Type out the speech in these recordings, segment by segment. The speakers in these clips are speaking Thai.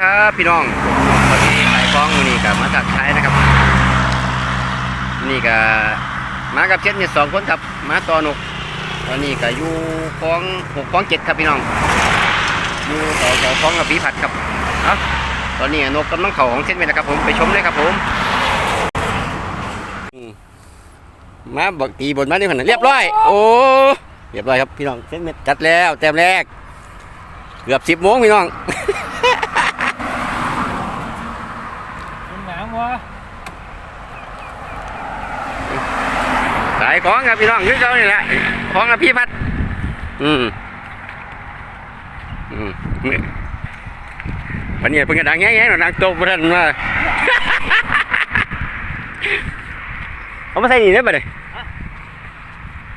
ครับพี่น้องวัสดีขายฟ้องวันนี้กับมาจากไทยนะครับนี่ก็มากับเช็ดเนี่ยสองคนครับมาต่อนุกตอนนี้ก็อยู่คลองหกคลองเจ็ดครับพี่น้องอยู่ต่อต่อคลองกับปีผัดครับเอาตอนนี้นกกำลังเข่าของเช็ดเม็ดนะครับผมไปชมเลยครับผมมาบักตีบนมาด้วยกันนะเรียบร้อย โอ้เรียบร้อยครับพี่น้องเช็ดเม็ดจัดแล้วแต้มแรก เกือบสิบโมงพี่น้อง มันหนาววะ ขายของครับพี่น้องยืดเขานี่แหละของกับพี่พัด อืมอืมวันนี้เพิ่งจะดังแง่ๆหน่อยดังโตประเด็นมาเขามาใส่นี่ได้ปะเนี่ย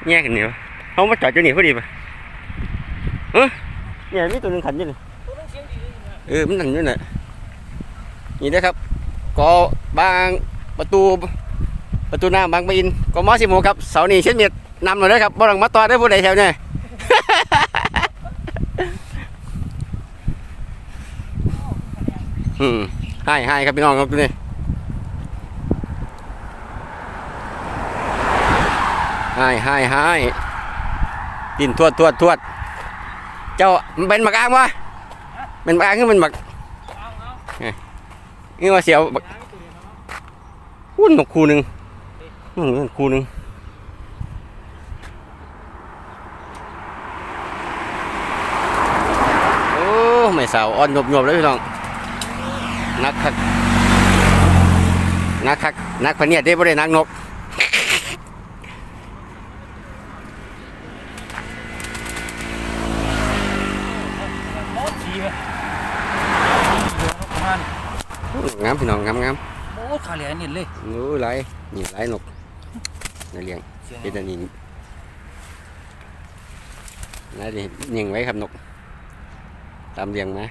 แง่กันเนี่ยวะเขามาจอดอยู่นี่พอดีปะเออเนี่ยมีตัวหนึงขันอยู่นี่ตัวต้องเลยเออมันหนั่นอยู่น่ะนี่นะครับ ก็บางประตูประตูน้ำบางปะอินก็มอสิโมครับเสานี่เช่นเมียดนำหน่อยนะครับบ่ต้องมาตอได้ผู้ใดแถวเนี่ยอืมให้ให้ครับพี่น้องครับนี้ให้ให้ให้ดินทวดทวดทวดเจ้าเป็นหมักอ่างวะเป็นหมักอ่างคือมันหมักเอางเอาะ นี่ว่าเสียวบักน้ำไม่ตื่นเลยเนาะอุ้นนกคูหนึ่งคูหนึ่งโอ้ไม่สาวอ่อนหยบๆเลยพี่น้องนักคักนักคักนักพเนียดได้บ่ได้นักนก โอ้สีไปประมาณ งามพี่น้องงามงามโอ้ขาเหลียนิดเลยนู้ไรนี่ไรนกนี่เลี้ยงเสียงเป็นอันนี้น่าจะเลี้ยงไว้ครับนก ตามเลี้ยงมา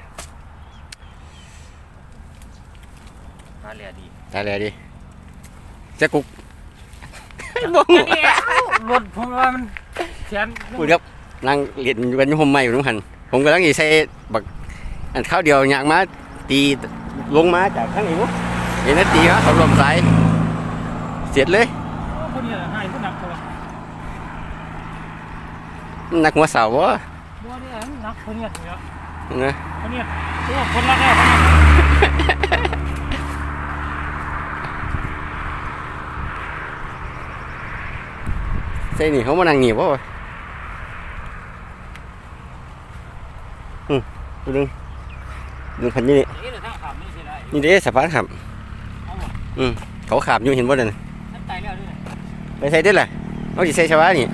ขาเหลียดีตายแล้วดิจะกุกบ้องรถผมว่ามันเสียนพูดครับนั่งเรียนอยู่กันอยุ่ห่มไม้อยู่น้ำหันผมกำลังอีใส่บักอันข้าวเดียวอย่างมาตี ลงมาจากข้างนี้วะเห็นนันตีครับเขารวมสายเสียดเลยคนนี้หายคนหนักตัวนักหัวเสาวะบัวนี่หนักคนนี้เยอะนะคนนี้ตัวคนละแล้วใส่นี่เขามานั่งหนีบวะอืมดูดึง ดึงพันนี่นี่เลยทางขามนี่ใช่ได้นี่เด้สะพานขับเอาวะอืมเขาขาบอยู่เห็นบ่นั่นน่ะนั่นตายแล้วด้วยไปใส่ได้แหละเอาสิใส่ชาวานี่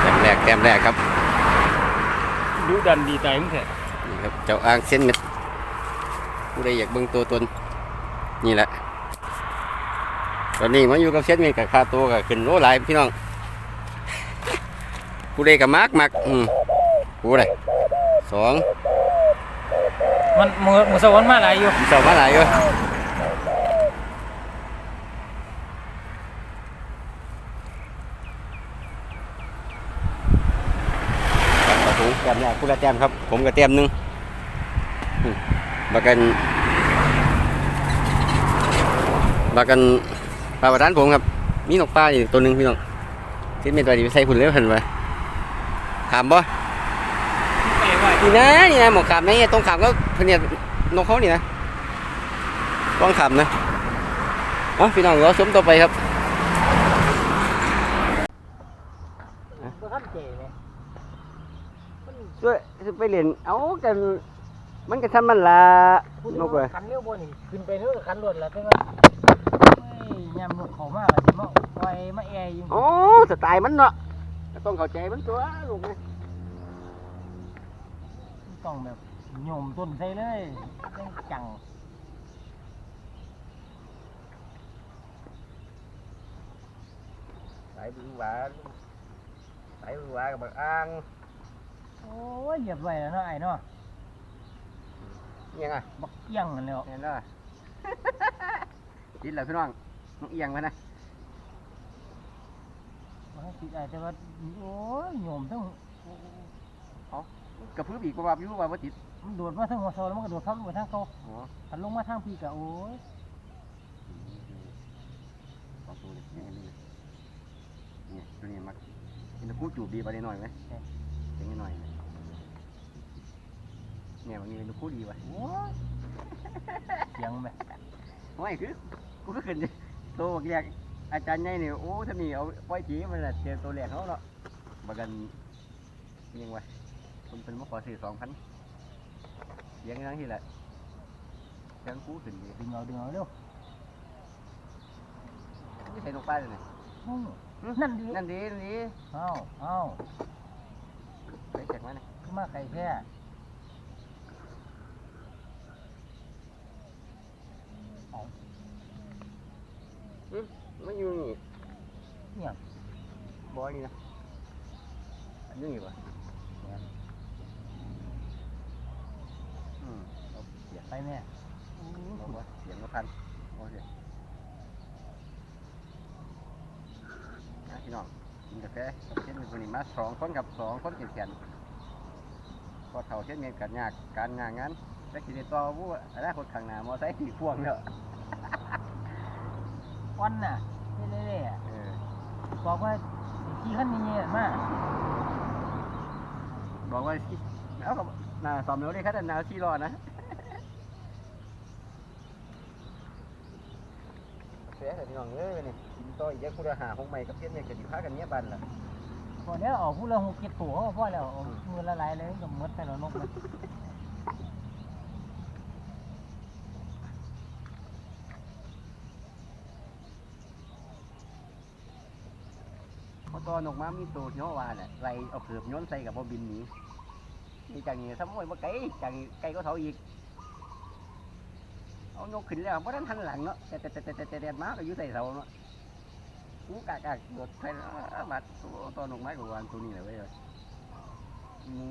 แต้มแรกแต้มแรกครับ ดูดันดี ใจมึงเถอะนี่ครับเจ้าอ่างเส้นเม็ดผู้ใดอยากเบิ่งตัวตนนี่แหละ ตอนนี้มาอยู่กับเส้นเม็ดกับค่าตัวก็ขึ้นโลหลายพี่น้องผู้ใดก็มักมักอืมผู้ใดสองมันมือมือสวรรค์มาหลายอยู่เจ้ามาหลายอยู่ครับ ผมแต้มแรกผู้ละแต้มครับ ผมก็แต้มหนึงมบักกันบักกันปลาประดานผมครับ มีนกปลาอยู่ตัวหนึ่งพี่น้องที่เม็ดไว้ดีไปใส่คุณเลี้ยวหันไปขามบ่เป๋ไว้นี่นะนี่นะหมอกขามนะเนี่ยตรงขามก็เพนเนี่ยนกเขานี่นะต้องขามนะอ๋อพี่น้องเราสมต่อไปครับทันเจ๋เลย ช่วยไปเรียนเอากัน มันก็ทำมันละนกเลยคันเร็วบ่นี่ขึ้นไปเรื่อยคันรถแล้วแต่ว่าเฮ้ยยามรถเข้ามาก็สิมาปล่อยมาแออยู่โอ้สไตล์มันเนาะก็ต้องเข้าใจมันตัวลูกนะต้องแบบโยมต้นใส่เลยจังจังสายบึงหวานสายหัวกับบักอ่าง โอ้ยเหยียบไว้แล้วเนาะไอ้เนาะเอียงอะบักเกี้ยงนั่นแหล้วเห็นแล้วอะติดแล้วพี่น้องน้องเอียงมานะมันติดไอ้แต่ว่าโอ้ยโยมทั้งกระพือปีกประวับอยู่ว่าบ่ติดมันโดดมาทั้งหัวโซแล้วมันก็โดดเข้าไปทางเขาอ๋อหันลงมาทางพี่กะโอ้ยสองตัวเลยนี่นี่นี่ตัวนี้มักเห็นตะกูจูบดีไปหน่อยไหมเจ๋งนิดหน่อยไหม เนี่ยมันมีเป็นตะกูดีวะโอ้ยเสียงไหมไม่คือกูก็ขึ้นดิโตบักแรกอาจารย์ใหญ่เนี่ยโอ้ท่านนี่เอาปล่อยจีมันละเจอตัวแรกเขาเนาะบักกันยังวะคนเป็นมาขอซื้อสองพันเลี้ยงนั่งที่แหละเลี้ยงกูขึ้นดีดึงเอาดึงเอาเร็วไม่ใช่นกป้าเลยเนี่ยอืมนั่นดีนั่นดีนั่นดีเอ้าเอ้าไปแจกมาเนี่ยขึ้นมาไก่แค่เอา ไม่อยู่นี่เนี่ยบอยนี่นะอันนี้อยู่ปะอืมเอาเสียงไปแม่บอกว่าเสียงละพันโอเคนะพี่น้องกินกาแฟกับเช่นวันนี้มาสองคนกับสองคนเขียนๆพอเท่าเช่นเมียกันยากการงานงานแต่กินต่อวู้อนาคตข้างหน้ามอไซค์ขี่พ่วงเนอะ วันน่ะเรื่อยๆอะเออบอกว่าขี่ขั้นนี้เนี่ยมาบอกว่าขี่เอากับน่าสอมเร็วเลยครับแต่นาวขี่รอนะเสียแต่พี่น้องเอ้ยนี่กินต่ออีกอย่างคุณหาของใหม่กับเช่นเมียกันอยู่พากันเนี้ยบันล่ะ พอเดี๋ยวเอาผู้ละหกเจ็ดตัวก็พอแล้วเอามือละลายเลยกับมดไปแล้วนกเลย พอ ตอนออกมามีตัวเนาะว่าแหละไรเอาเขือบย้อนใส่กับบอบินหนีนี่จังนี้สมมติว่าไก่จังไก่ก็เท่าอีกเอานกขึ้นแล้วเพราะนั้นทันหลังเนาะแต่แต่แต่แต่แต่แต่มาก็อยู่ใส่เสาเนาะกูกากากโดดไปแล้วบัดตัวตอนกไม้กับวานตัวนี้แหละเว้ยมู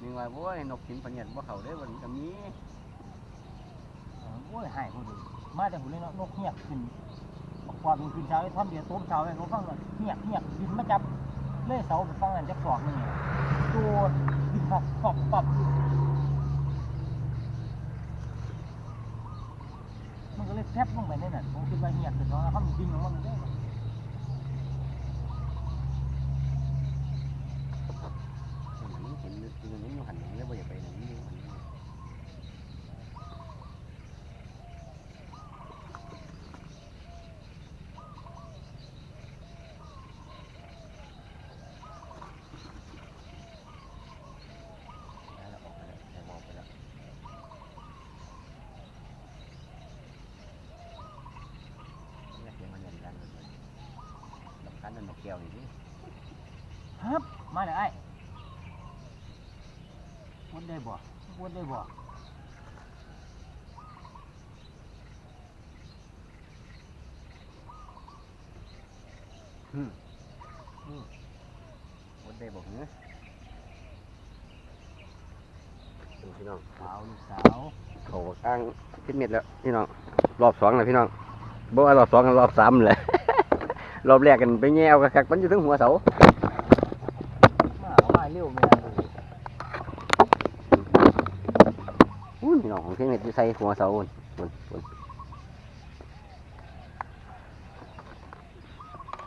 มีว่าโว้ยนกกินปัญญาบ่เขาได้วันนี้ก็มีโอ้ยหายคนดูมาแต่หุ่นเลยเนาะนกเงียบขึ้น บอกความเป็นขึ้นเช้าไอ้ท่อนเดียวต้มเช้าไอ้เขาฟังเลยเงียบเงียบบินมาจับเลื่อยเสาไปฟังนั่นจะปลอกหนึงเนี่ยตัวบินปับปับปับมันก็เลยแทบลงไปในนั้นผมคิดว่าเงียบแต่ตอนนั้นเขาบินลงมามันได้เห็นอยู่ตันี้อยู่หันหลังแล้วบ่อย่าไปหนนี่มันแล้วออกไปแล้วแล้วออกไปแล้วนี่เสียงมันเงินกันเลย ลำคันนั่นนกแก้วนี่ดิฮับมาเลยไอ้วนได้บ่วนได้บ่อืมอืมวันได้บอกเนื้อดูพี่น้องสาวลูกสาวเขาอ้างพิษเม็ดแล้วพี่น้อง รอบสองแล้วพี่น้องบอกว่ารอบสองกับรอบสามแหละ รอบแรกกันไปแง่เอากระคักมันอยู่ถึงหัวเสามาเร็วแม่เลยอุ้ยน้องของเทคนิคที่ใส่หัวเสาอุ่นอุ่นอุ่น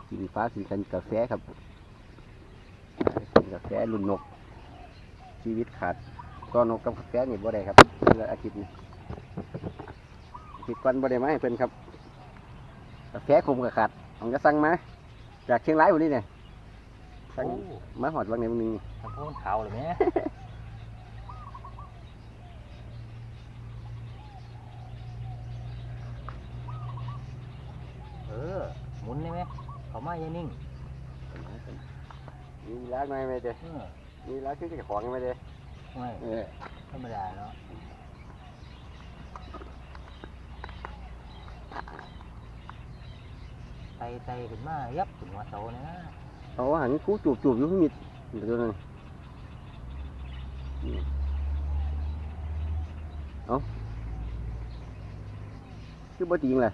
กินฟ้ากินกันกาแฟครับกินกาแฟรุ่นนก ชีวิตขาดก็นกกับกาแฟนี่บ่ได้ครับเพื่ออาทิตย์นี้อาทิตย์วันบ่ได้มาให้เพิ่อนครับกาแฟคมกับขาด ผมก็สั่งมา จากเชียงรายวันนี้เนี่ยสั่งโอ้ มาหอดวันไหนวันหนึงนี่ทำพวกขาวเลยแม่เออหมุนได้ไหมเขามาอย่านิ่งมีร้านไหมไม่เด้เออมีร้านชื่อเจ้าของไหมเด้ไม่เออธรรมดาเนาะ ไตไตขึ้นมายับถึงหัวเสาเนี่ยนะเอาอาหารกูจูบจูบอยู่ที่มิดเดี๋ยวนึงนี่เอาคือบ่จริงเลย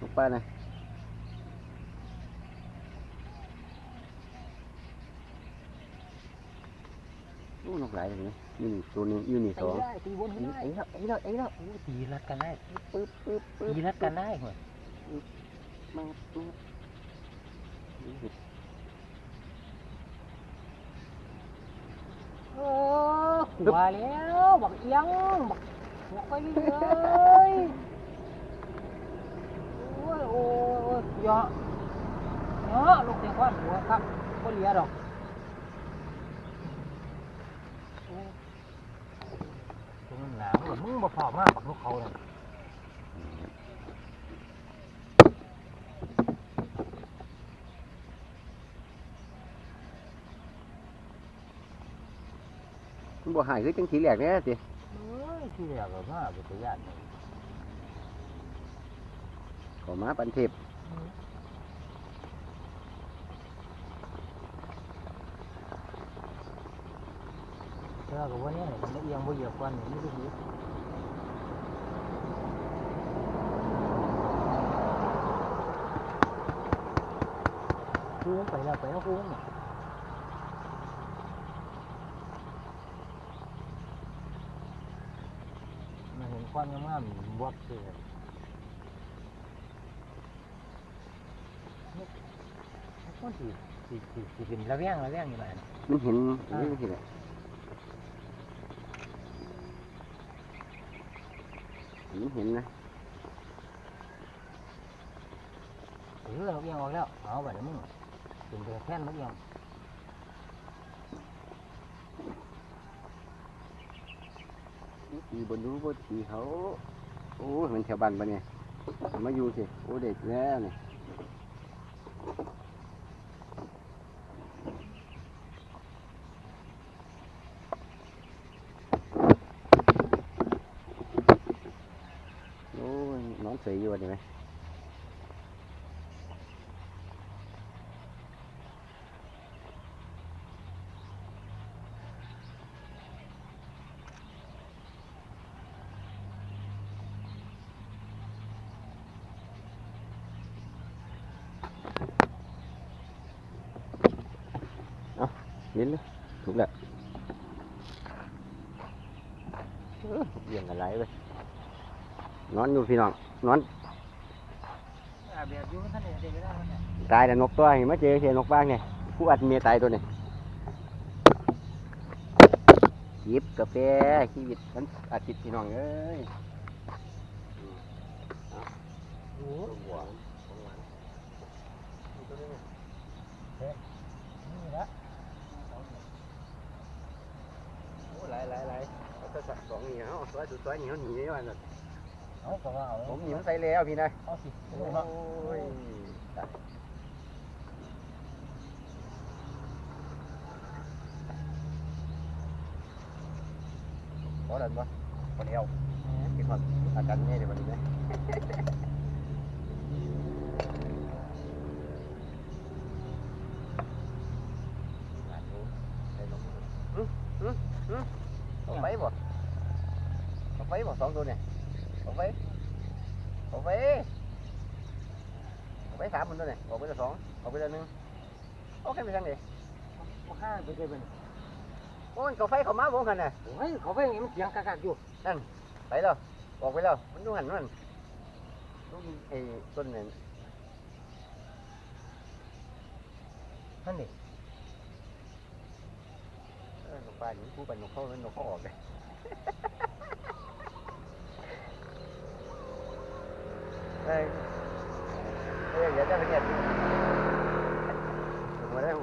ลูกป้านะโอ้น กหลายเลยนะยูนี่ตัวนึงอยู่นี่สองได้ตีบนไอ้แล้วไอ้แล้วไอ้แล้วตีรัดกันได้ปึ๊บปึ๊บปึ๊บตีรัดกันได้หรอมาปึ๊บโอ้ว่าแล้วบักเอียงบักหัวไปเลยโอ้ยโอ้ยเยอะเนาะลูกเสียงควาหัวครับก็เหลียดอกโอ้ย ตรงนั้นหนาวแบบมึงบ่พอมากบักลูกเขาเลยมันบ่หายคือจังทีแรกแน่สิเอ้ยที่แรกก็มาเป็นตัวอย่างเลยขอมาปันเทพ อกับว่านี่ยมันเอียงบ่เหยียบกันนี่ไม่รู้ดีคูงไปแล้วไปแล้วคูงมาเห็นควันงามๆบวกเลยมันสิสิสิสิเป็นระแวงระแวงอยู่ไหนมันเห็นนี่สิแหละมัน เห็นนะเออเราเอียงออกแล้วเอาไปแล้วมึงเป็นแต่แท่นมันเอียงตีบนรู้บ่ตีเขาโอ้ยมันแถวบ้านปะเนี่ยมาอยู่สิโอ้เด็กแล้วเนี่ยโอ้ ยนอนเสยอยู่วะนี่ไหมเห็นเลยถูกแล้วเออเบี่ยงกันไรไปนอนอยู่พี่น้อง นอนตายแล้วนกตัวเห็นไหมเจอเสียนกบ้างเนี่ยผู้อัดเมียตายตัวเนี่ยจิบกาแฟชีวิตมันอาทิตย์พี่น้องเอ้ยโอ้นี่ละโอ้หลายหลายหลายเอาแต่สักสองเหนี่เอาตัวสุดตัวนี่เขาหนีได้วันเอาก็ว่าเอาผมหนีมันใส่แล้วพี่นายเอาสิโอ้เอาเนาะยตายพอเดินปะพอเดียวกินหมดอาการเนี่ยเดี๋ยววันนี้ไหมเอาไปบ่เอาไปบ่สองตัวเนี่ยเอาไปเอาไปเอาไปสามมันตัวเนี่ยเอา ไปตัวสองเอาไปตัวหนึ่งโอเคไปทางไหนบ่ห้าไปเลยเป็นโอ้ยกาแฟเขามาวงกันน่ะโอ้ยเขาไปอย่างนี้มันเสียงกักๆอยู่ไปแล้วออกไปแล้วมันดูหันมันดูไอ้ต้นเนี่ยนั่นนี่เออนกปลาหนีผู้เป็นนกเข้าแล้วนกเขาออกเลยเอ้ยเอ้ยอย่าได้ไปเนี่ยนก มาได้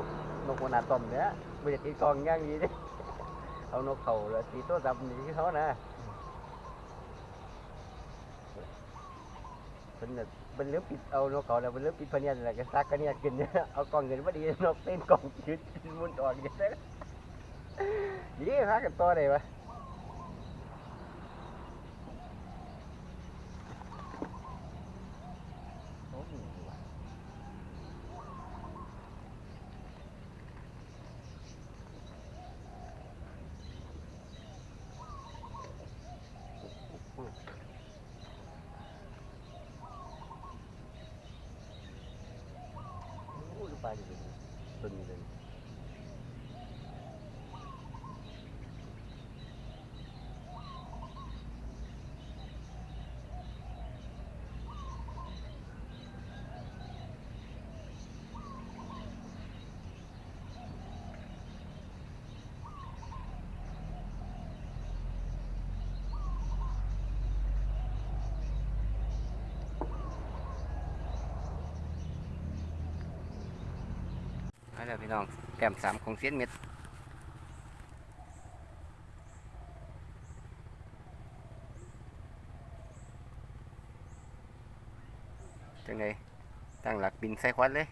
นกมันอาตอมเนี่ยไม่ได้ตีกองย่างนี้ดิเอานกเขาแล้วตีตัวดำนี่เขานะเป็นแบบเป็นเรื่องปิดเอานกเขาแล้วเป็นเรื่องปิดพะเนียนอะไรกันซักกันเนี่ยกินเนี่ยเอากองเงินมาดีนกเต้นกองยืดมุนออกอย่างนี้ดีฮะกันตัวไหนวะโอ้ยวะ ลาอยู่ เลยต้นนี้เลยเอาละพี่น้องแต้มสามของเซียนเม็ดจังไดตั้งหลักบินใส่ควันเลย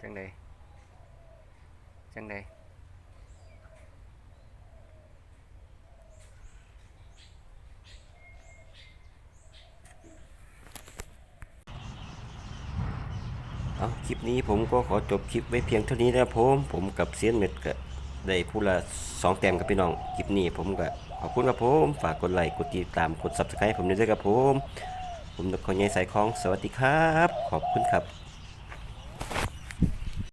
จังไดจังได คลิปนี้ผมก็ขอจบคลิปไว้เพียงเท่านี้นะครับผมผมกับเซียนเม็ดก็ได้ผู้ละสองแต้มกับพี่น้องคลิปนี้ผมก็ขอบคุณครับผมฝากกดไลค์กดติดตามกด subscribe ผมด้วยครับผม ผมนกขอใหญ่สายคล้องสวัสดีครับ ขอบคุณครับ